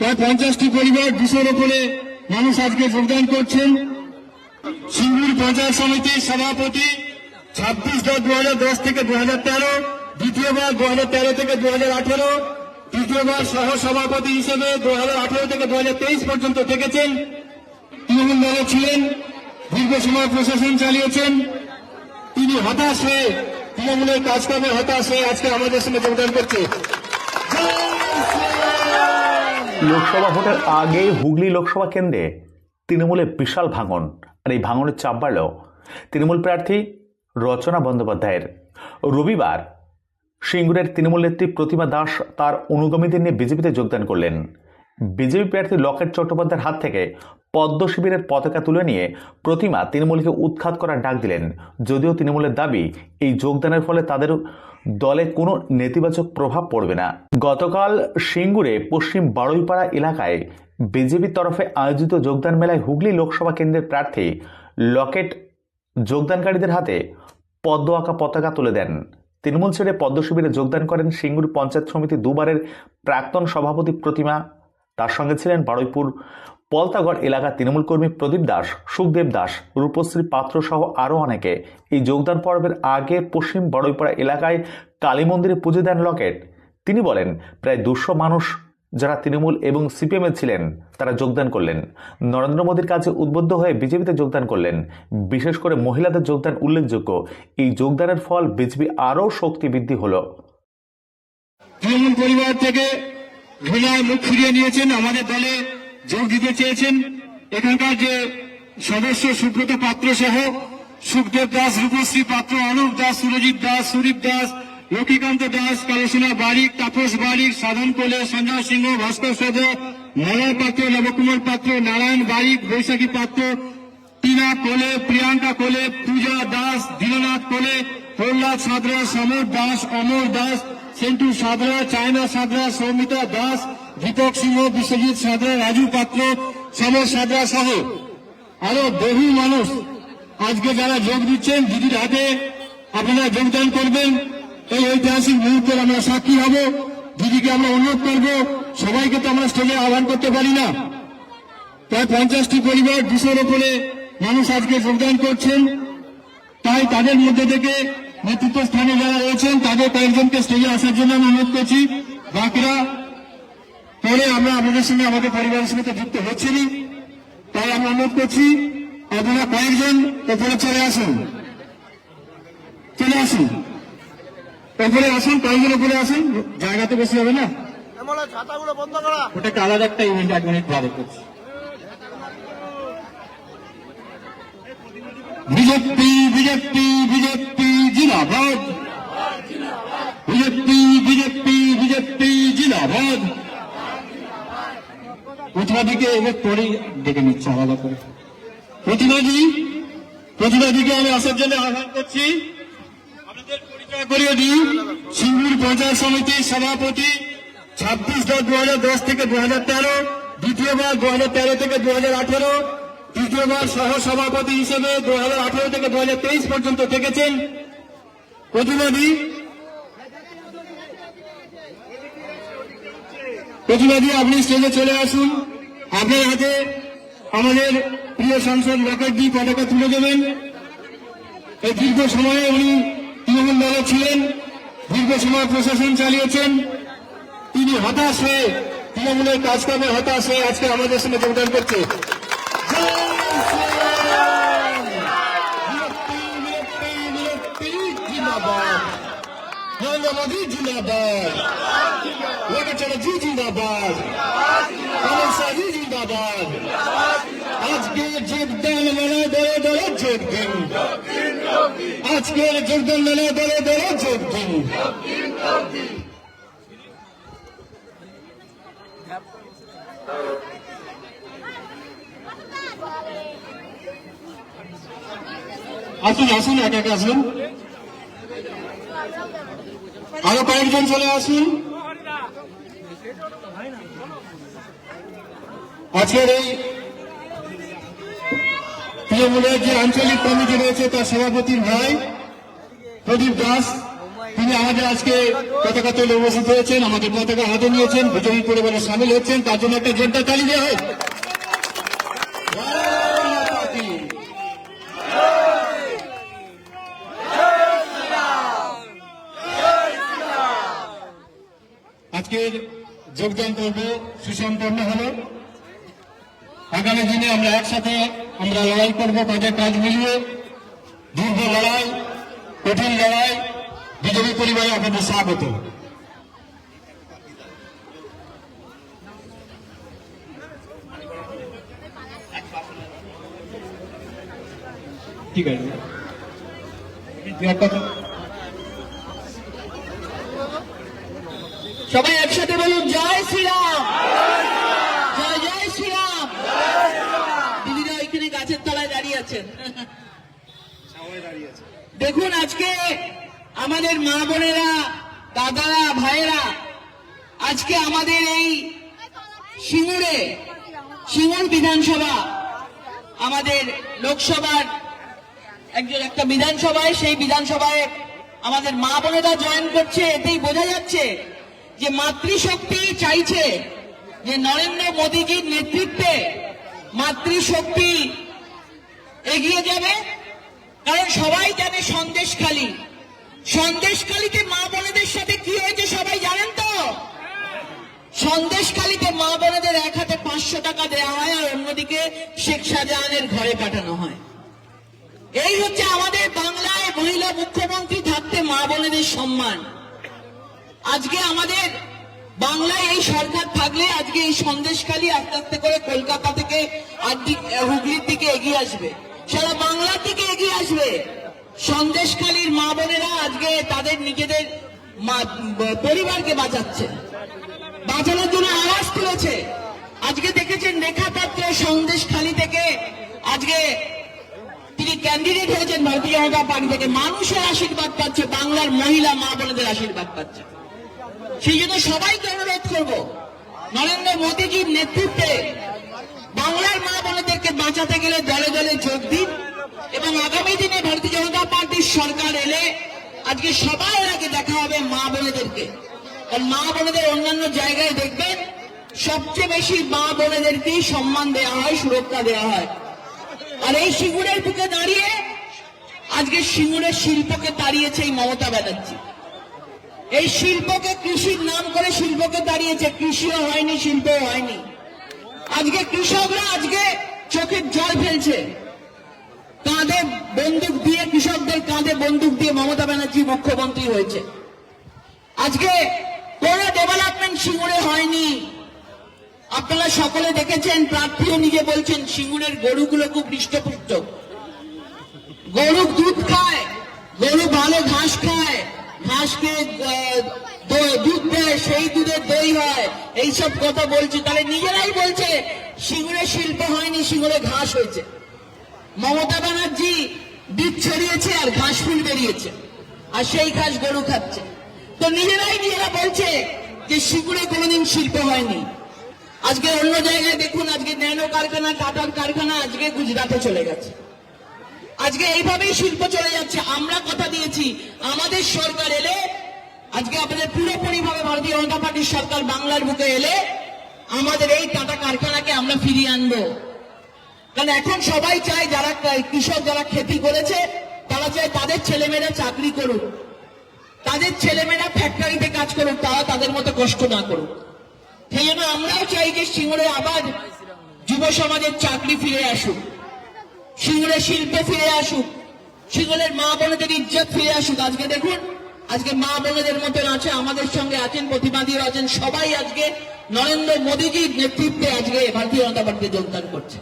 প্রায় পঞ্চাশটি পরিবার দুশোর ওপরে মানুষ আজকে যোগদান করছেন। সিঙ্গুর পঞ্চায়েত সমিতির সভাপতি ছাব্বিশ দশ দু হাজার দশ থেকে দু হাজার তেরো, দ্বিতীয়বার দু হাজার তেরো থেকে দু হাজার আঠেরো, তৃতীয়বার সহ সভাপতি হিসেবে দু হাজার আঠেরো থেকে দু হাজার তেইশ পর্যন্ত থেকেছেন। তৃণমূল দলে ছিলেন, দীর্ঘ সময় প্রশাসন চালিয়েছেন। তিনি হতাশ হয়ে তৃণমূলের কাজকর্মে হতাশ হয়ে আজকে আমাদের সঙ্গে যোগদান করছে। লোকসভা ভোটের আগে হুগলি লোকসভা কেন্দ্রে তৃণমূলের বিশাল ভাঙন, আর এই ভাঙনের চাপ বাড়ল তৃণমূল প্রার্থী রচনা বন্দ্যোপাধ্যায়ের। রবিবার সিঙ্গুরের তৃণমূল নেত্রী প্রতিমা দাস তার অনুগমীদের নিয়ে বিজেপিতে যোগদান করলেন। বিজেপি প্রার্থী লকেট চট্টোপাধ্যায়ের হাত থেকে পদ্ম শিবিরের পতাকা তুলে নিয়ে প্রতিমা তৃণমূলকে উৎখাত করার ডাক দিলেন। যদিও তৃণমূলের দাবি, এই যোগদানের ফলে তাদের দলে কোনো নেতিবাচক প্রভাব পড়বে না। গতকাল সিঙ্গুরে পশ্চিম বারুইপাড়া এলাকায় বিজেপির তরফে আয়োজিত যোগদান মেলায় হুগলি লোকসভা কেন্দ্রের প্রার্থী লকেট যোগদানকারীদের হাতে পদ্ম আঁকা পতাকা তুলে দেন। তৃণমূল ছেড়ে পদ্ম শিবিরে যোগদান করেন সিঙ্গুর পঞ্চায়েত সমিতি দুবারের প্রাক্তন সভাপতি প্রতিমা। তার সঙ্গে ছিলেন বারুইপুর পলতাগড় এলাকার তৃণমূল কর্মী প্রদীপ দাস, সুখদেব দাস, রূপশ্রী পাত্র সহ আরও অনেকে এই যোগদান পর্বের আগে পশ্চিম বড়ইপাড়া এলাকায় কালী মন্দিরে পুজো দেন লকেট। তিনি বলেন, প্রায় দুশো মানুষ যারা তৃণমূল এবং সিপিএমে ছিলেন, তারা যোগদান করলেন। নরেন্দ্র মোদীর কাছে উদ্বুদ্ধ হয়ে বিজেপিতে যোগদান করলেন। বিশেষ করে মহিলাদের যোগদান উল্লেখযোগ্য। এই যোগদানের ফল বিজেপি আরও শক্তি বৃদ্ধি হলো। তৃণমূল পরিবার থেকে মুখ ফিরিয়ে নিয়েছেন আমাদের দলে যোগ দিতে চেয়েছেন এখানকার যে সদস্য সুব্রত পাত্র সহ সুখদেব দাস, রূপশ্রী পাত্র, অনুপ দাস, সুরজিৎ দাস, সুদীপ দাস, লক্ষ্মীকান্ত দাস, কালসোনা বারিক, তাপস বারিক, সাধন কোলে, সঞ্জয় সিংহ, ভাস্কর সদ, মলয় পাত্র, নবকুমার পাত্র, নারায়ণ বারিক, বৈশাখী পাত্র, টিনা কোলে, প্রিয়াঙ্কা কোলে, পূজা দাস, দীননাথ কোলে, প্রহ্লাদ সাদরা সমর দাস, অমর দাস, সেন্টু সাদরা চায়না সাদরা সৌমিতা দাস দীপক সিংহ, বিশ্বজিৎ সাদরা রাজু পাত্র, সমর সাদরা সহ আরও বহু মানুষ আজকে যারা যোগ দিচ্ছেন, দিদির হাতে আপনারা যোগদান করবেন। এই ঐতিহাসিক মুহূর্তের আমরা সাক্ষী হব। দিদিকে আমরা অনুরোধ করব, সবাইকে তো আমরা স্টেজে আহ্বান করতে পারি না। প্রায় পঞ্চাশটি পরিবার দুশোর ওপরে মানুষ আজকে যোগদান করছেন। তাই তাদের মধ্যে থেকে নেতৃত্ব স্থানে যারা রয়েছেন, তাদের কয়েকজনকে স্টেজে আসার জন্য আমি অনুরোধ করছি। বাকিরা পরে আমরা আপনাদের সঙ্গে আমাদের পরিবারের সঙ্গে তো যুক্ত হচ্ছেনই। তাই আমরা অনুরোধ করছি আপনারা কয়েকজন ওপরে চলে আসুন। চলে আসুন। ওপরে আসুন কয়েকজন ওপরে আসুন জায়গা তো বেশি হবে না ওটা একটা আলাদা একটা ইভেন্ট এক মিনিট পরে করছি। বিজেপি বিজেপি বিজেপি জিন্দাবাদ। বিজেপি বিজেপি বিজেপি জিন্দাবাদ। প্রতিবাদীকে এবার পরে ডেকে নিচ্ছে, আলাদা করে। প্রতিবাদী, প্রতিবাদীকে আমি আসার জন্য আহ্বান করছি। আপনাদের পরিচয় করিয়ে দিই। সিঙ্গুর পঞ্চায়েত সমিতির সভাপতি ছাব্বিশ দশ দু হাজার দশ থেকে দু হাজার তেরো, দ্বিতীয়বার দু হাজার তেরো থেকে দু হাজার আঠেরো, তৃতীয়বার সহ সভাপতি হিসেবে দু হাজার আঠেরো থেকে দু হাজার তেইশ পর্যন্ত থেকেছেন। প্রতিবাদী প্রতিবাদী আপনি স্টেজে চলে আসুন। আপনার হাতে আমাদের প্রিয় সাংসদ লকেটজি পতাকা তুলে দেবেন। এই দীর্ঘ সময়ে উনি তৃণমূল দলে ছিলেন, দীর্ঘ সময় প্রশাসন চালিয়েছেন। তিনি হতাশ হয়ে তৃণমূলের কাজকর্মে হতাশ হয়ে আজকে আমাদের সঙ্গে যোগদান করছে। নরেন্দ্র মোদী জিন্দাবাদ লোকের চ্যাটার্জি জিন্দাবাদ অমিত শাহজি জিন্দাবাদ আজকে যোগদান মেলায় দলে দলে যোগ দিন আজকের যোগদান মেলায় দলে দলে যোগ দিন আসুন আসুন এক এক আসুন আরও কয়েকজন চলে আসুন। আজকের এই তৃণমূলের যে আঞ্চলিক কমিটি রয়েছে, তার সভাপতির ভাই প্রদীপ দাস, তিনি আমাদের আজকে পতাকা তুলে উপস্থিত হয়েছেন, আমাদের পতাকা হাতে নিয়েছেন, বিজয়ী পরিবারে সামিল হচ্ছেন, তার জন্য একটা জোরদার তালি দেওয়া হোক জয় মাতা দি। আজকের যোগদান পর্ব সুসম্পন্ন হলো। আগামী দিনে আমরা একসাথে আমরা লড়াই করব কাজে কাজ মিলিয়ে। দীর্ঘ লড়াই, কঠিন লড়াই, বিজেপি পরিবারে আপনাদের স্বাগত। ঠিক আছে। সবাই গাছের তলায় দাঁড়িয়ে আছেন। দেখুন আজকে আমাদের মা বোনেরা দাদারা ভাইয়েরা আজকে আমাদের এই সিঙ্গুরে সিঙ্গুর বিধানসভা আমাদের লোকসভার একজন একটা বিধানসভায় সেই বিধানসভায় আমাদের মা বোনেরা জয়েন করছে। এতেই বোঝা যাচ্ছে যে মাতৃশক্তি চাইছে যে নরেন্দ্র মোদীজির নেতৃত্বে মাতৃশক্তি এগিয়ে যাবে। কারণ সবাই জানে সন্দেশখালী। সন্দেশখালীতে মা বোনেদের সাথে কি হয়েছে সবাই জানেন তো? সন্দেশখালীতে মা বোনেদের এক হাতে পাঁচশো টাকা দেওয়া হয় আর অন্যদিকে শেখ শাহজাহানের ঘরে পাঠানো হয়। এই হচ্ছে আমাদের বাংলায় মহিলা মুখ্যমন্ত্রী থাকতে মা বোনেদের সম্মান। আজকে আমাদের বাংলায় এই সরকার থাকলে আজকে এই সন্দেশখালী আস্তে আস্তে করে কলকাতা থেকে আর হুগলির দিকে এগিয়ে আসবে। সারা বাংলার থেকে এগিয়ে আসবে। সন্দেশখালীর মা বোনেরা আজকে তাদের নিজেদের পরিবারকে বাঁচাচ্ছে। বাঁচানোর জন্য আওয়াজ তুলেছে। আজকে দেখেছেন রেখা পাত্র সন্দেশখালী থেকে আজকে তিনি ক্যান্ডিডেট হয়েছেন ভারতীয় জনতা পার্টি থেকে। মানুষের আশীর্বাদ পাচ্ছে, বাংলার মহিলা মা বোনেদের আশীর্বাদ পাচ্ছে। সেই জন্য সবাইকে অনুরোধ করব, নরেন্দ্র মোদীজির নেতৃত্বে বাঁচাতে গেলে দলে দলে যোগ দিন এবং আগামী দিনে ভারতীয় জনতা পার্টির সরকার এলে আজকে সবার আগে দেখা হবে মা বোনেদেরকে। কারণ মা বোনেদের অন্যান্য জায়গায় দেখবেন সবচেয়ে বেশি মা বোনেদেরকেই সম্মান দেওয়া হয়, সুরক্ষা দেওয়া হয়। আর এই সিঙ্গুরের বুকে দাঁড়িয়ে আজকে সিঙ্গুরের শিল্পকে তাড়িয়েছে এই মমতা ব্যানার্জি। এই শিল্পকে কৃষির নাম করে শিল্পকে দাঁড়িয়েছে কৃষিও হয়নি, শিল্পও হয়নি। আজকে কৃষকরা আজকে চোখের জল ফেলছে। কাঁধে বন্দুক দিয়ে কৃষকদের কাঁধে বন্দুক দিয়ে মমতা ব্যানার্জি মুখ্যমন্ত্রী হয়েছে। আজকে কোনো ডেভেলপমেন্ট সিঙ্গুরে হয়নি। আপনারা সকলে দেখেছেন, প্রার্থীও নিজে বলছেন, সিঙ্গুরের গরুগুলো খুব হৃষ্টপুষ্ট। গরু দুধ খায়, গরু ভালো ঘাস খায় ঘাস খেয়ে দুধ দেয়, সেই দুধের দই হয়, এইসব কথা বলছে। তাহলে নিজেরাই বলছে সিঙ্গুরে শিল্প হয়নি, সিঙ্গুরে ঘাস হয়েছে। মমতা ব্যানার্জি বীজ ছড়িয়েছে আর ঘাস ফুল বেরিয়েছে। আর সেই ঘাস গরু খাচ্ছে। তো নিজেরাই নিজেরা বলছে যে সিঙ্গুরে কোনোদিন শিল্প হয়নি। আজকে অন্য জায়গায় দেখুন, আজকে ন্যানো কারখানা টাটার কারখানা আজকে গুজরাটে চলে গেছে। আজকে এইভাবেই শিল্প চলে যাচ্ছে। আমরা কথা দিয়েছি, আমাদের সরকার এলে, আজকে আপনাদের পুরোপুরি ভাবে ভারতীয় জনতা পার্টির সরকার বাংলার বুকে এলে আমাদের এই টাটা কারখানাকে আমরা ফিরিয়ে আনব। কারণ এখন সবাই চায় যারা কৃষক যারা খেতি করেছে, তারা চায় তাদের ছেলেমেয়েরা চাকরি করুক। তাদের ছেলেমেয়েরা ফ্যাক্টরিতে কাজ করুক, তারা তাদের মতো কষ্ট না করুক। সেই জন্য আমরাও চাই যে সিঙ্গুরে আবার যুব সমাজের চাকরি ফিরে আসুক। সিঙ্গুরে শিল্প ফিরে আসুক। সিঙ্গুরের মা বোনেদের ইজ্জত ফিরে আসুক। আজকে দেখুন, আজকে মা বোনেদের মতন আছে, আমাদের সঙ্গে আছেন প্রতিবাদীরা আছেন, সবাই আজকে নরেন্দ্র মোদীজির নেতৃত্বে আজকে ভারতীয় জনতা পার্টি যোগদান করছে।